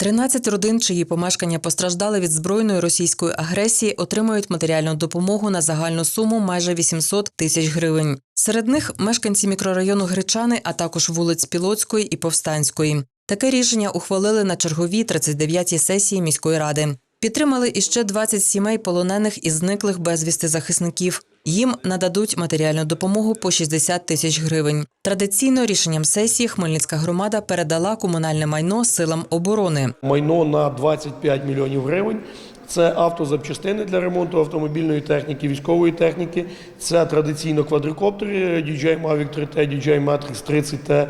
13 родин, чиї помешкання постраждали від збройної російської агресії, отримують матеріальну допомогу на загальну суму майже 800 тисяч гривень. Серед них мешканці мікрорайону Гречани, а також вулиць Пілоцької і Повстанської. Таке рішення ухвалили на черговій 39-й сесії міської ради. Підтримали іще 20 сімей полонених і зниклих безвісти захисників. Їм нададуть матеріальну допомогу по 60 тисяч гривень. Традиційно рішенням сесії Хмельницька громада передала комунальне майно силам оборони. майно на 25 мільйонів гривень. Це автозапчастини для ремонту автомобільної техніки, військової техніки. Це традиційно квадрокоптери DJI Mavic 3T, DJI Matrix 30T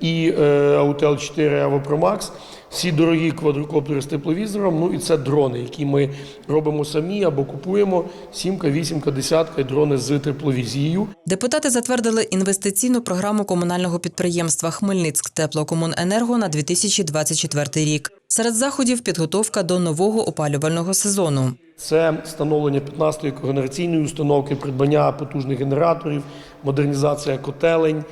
і е, Autel 4 Evo Pro Max. Всі дорогі квадрокоптери з тепловізором. Ну і це дрони, які ми робимо самі або купуємо. Сімка, вісімка, десятка і дрони з тепловізією. Депутати затвердили інвестиційну програму комунального підприємства Хмельницьк теплокомуненерго на 2024 рік. Серед заходів підготовка до нового опалювального сезону. Це встановлення 15-ї когенераційної установки, придбання потужних генераторів, модернізація котелень,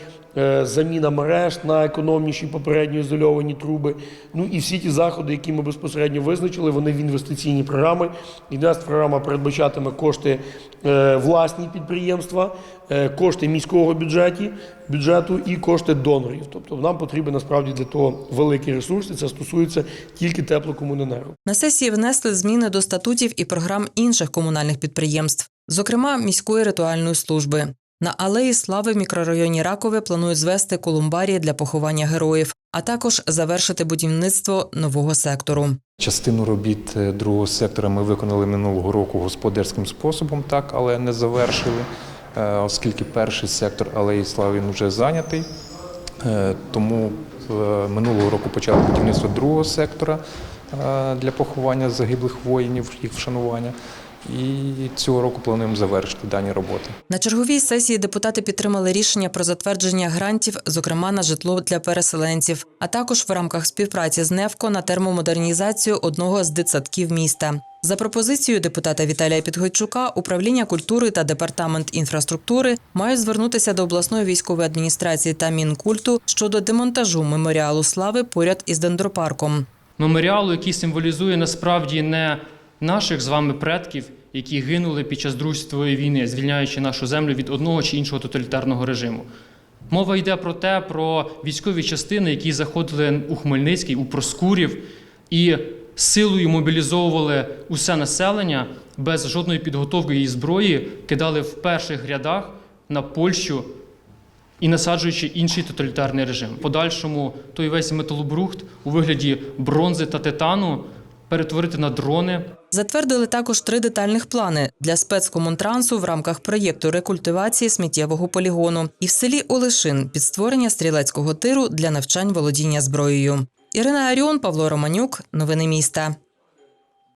заміна мереж на економніші попередньо ізольовані труби. Ну і всі ті заходи, які ми безпосередньо визначили, вони в інвестиційні програми. Інвестпрограма передбачатиме кошти е, власні підприємства, е, кошти міського бюджету, бюджету і кошти донорів. Тобто нам потрібен насправді для того великий ресурс, і це стосується тільки теплокомуненерго. На сесії внесли зміни до статутів і програм інших комунальних підприємств, зокрема міської ритуальної служби. На алеї слави в мікрорайоні Ракове планують звести колумбарії для поховання героїв, а також завершити будівництво нового сектору. Частину робіт е, другого сектора ми виконали минулого року господарським способом, так, але не завершили, е, оскільки перший сектор Алеї Слави він вже зайнятий. Е, Тому минулого року почали будівництво другого сектора для поховання загиблих воїнів, їх вшанування. І цього року плануємо завершити дані роботи. На черговій сесії депутати підтримали рішення про затвердження грантів, зокрема на житло для переселенців, а також в рамках співпраці з НЕВКО на термомодернізацію одного з дитсадків міста. За пропозицією депутата Віталія Підгойчука, управління культури та департамент інфраструктури мають звернутися до обласної військової адміністрації та мінкульту щодо демонтажу меморіалу слави поряд із дендропарком. меморіалу, який символізує насправді не наших з вами предків, які гинули під час Другої війни, звільняючи нашу землю від одного чи іншого тоталітарного режиму. Мова йде про те, про військові частини, які заходили у Хмельницький, у Проскурів і силою мобілізовували усе населення без жодної підготовки і зброї, кидали в перших рядах на Польщу і насаджуючи інший тоталітарний режим. Подальшому той весь металобрухт у вигляді бронзи та титану перетворити на дрони. Затвердили також три детальних плани для спецкомунтрансу в рамках проєкту рекультивації сміттєвого полігону і в селі Олешин під створення стрілецького тиру для навчань володіння зброєю. Ірина Аріон, Павло Романюк. Новини міста.